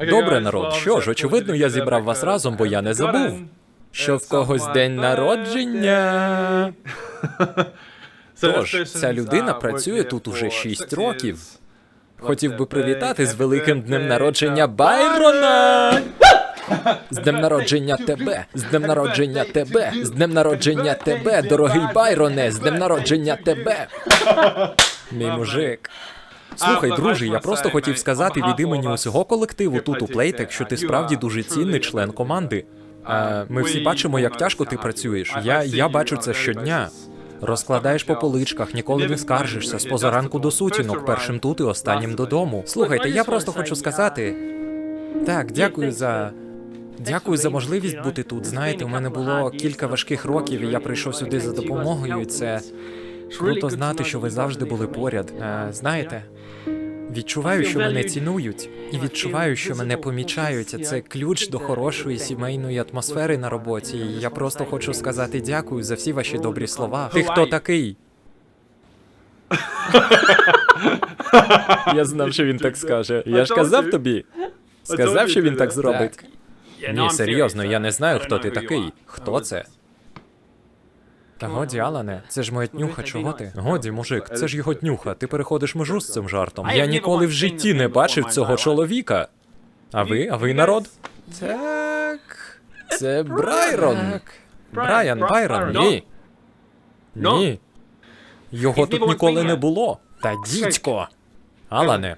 Добре, народ. Що ж, очевидно, я зібрав вас разом, бо я не забув, що в когось день народження. Тож, ця людина працює тут уже 6 років. Хотів би привітати з великим днем народження Байрона! З днем народження тебе! З днем народження тебе! З днем народження тебе, дорогий Байроне! З днем народження тебе! Мій мужик. Слухай, друже, я просто хотів сказати від імені усього колективу тут у Playtech, що ти справді дуже цінний член команди. Ми всі бачимо, як тяжко ти працюєш. Я, я бачу це щодня. Розкладаєш по поличках, ніколи не скаржишся, з позаранку до сутінок, першим тут і останнім додому. Слухайте, я просто хочу сказати. Так, дякую за. Дякую за можливість бути тут. Знаєте, у мене було кілька важких років, і я прийшов сюди за допомогою. І це круто знати, що ви завжди були поряд. Е, знаєте, відчуваю, що мене цінують, і відчуваю, що мене помічають. Це ключ до хорошої сімейної атмосфери на роботі. І я просто хочу сказати дякую за всі ваші добрі слова. Ти хто такий? Я знав, що він так скаже. Я ж казав тобі. Сказав, що він так зробить. Ні, серйозно, я не знаю, хто ти такий. Хто це? Та годі, Алане, це ж моя тнюха, чого ти? Годі, мужик, це ж його тнюха. Ти переходиш межу з цим жартом. Я ніколи в житті не бачив цього чоловіка. А ви? А ви народ? Так. Це Брайрон. Брайан, Байрон, ні. Ні. Його тут ніколи не було. Та дідько. Алане.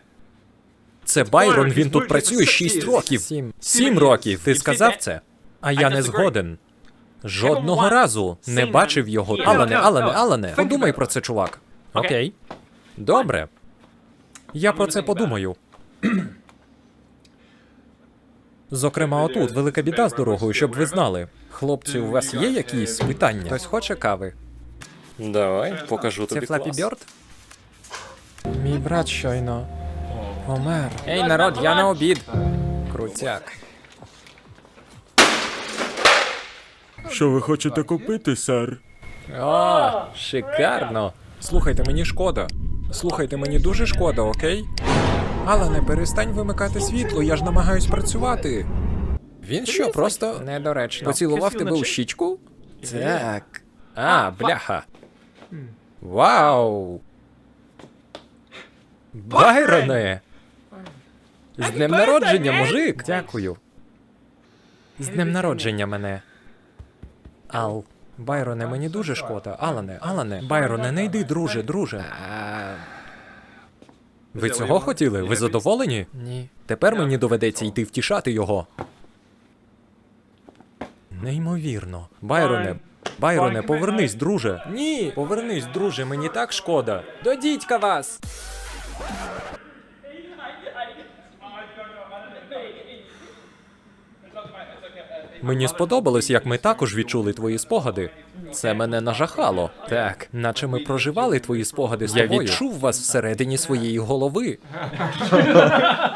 Це Байрон, він тут працює 6 років. Сім років. Ти сказав це? А я не згоден. Жодного разу не бачив його. Алане, Алане, Алане. Подумай про це, чувак. Окей. Добре. Я про це подумаю. Зокрема, отут велика біда з дорогою, щоб ви знали. Хлопці, у вас є якісь питання? Хтось хоче кави? Давай, покажу Це тобі Флапі клас. Бьорд? Мій брат щойно помер. Ей, народ, я на обід. Крутяк. Що ви хочете купити, сер? О, шикарно. Слухайте, мені шкода. Слухайте, мені дуже шкода, окей? Алане, перестань вимикати світло, я ж намагаюсь працювати. Він що, просто недоречно. Поцілував тебе у щічку? Так. А, бляха. Вау. Байроне. З днем народження, мужик. Дякую. З днем народження мене. Ал. Байроне, мені дуже шкода. Алане, Алане. Байроне, не йди, друже, друже. Ви цього хотіли? Ви задоволені? Ні. Тепер мені доведеться йти втішати його. Неймовірно. Байроне, Байроне, повернись, друже. Ні, повернись, друже, мені так шкода. До дідька вас. Мені сподобалось, як ми також відчули твої спогади. Це мене нажахало. Так, наче ми проживали твої спогади з Я відчув вас всередині своєї голови.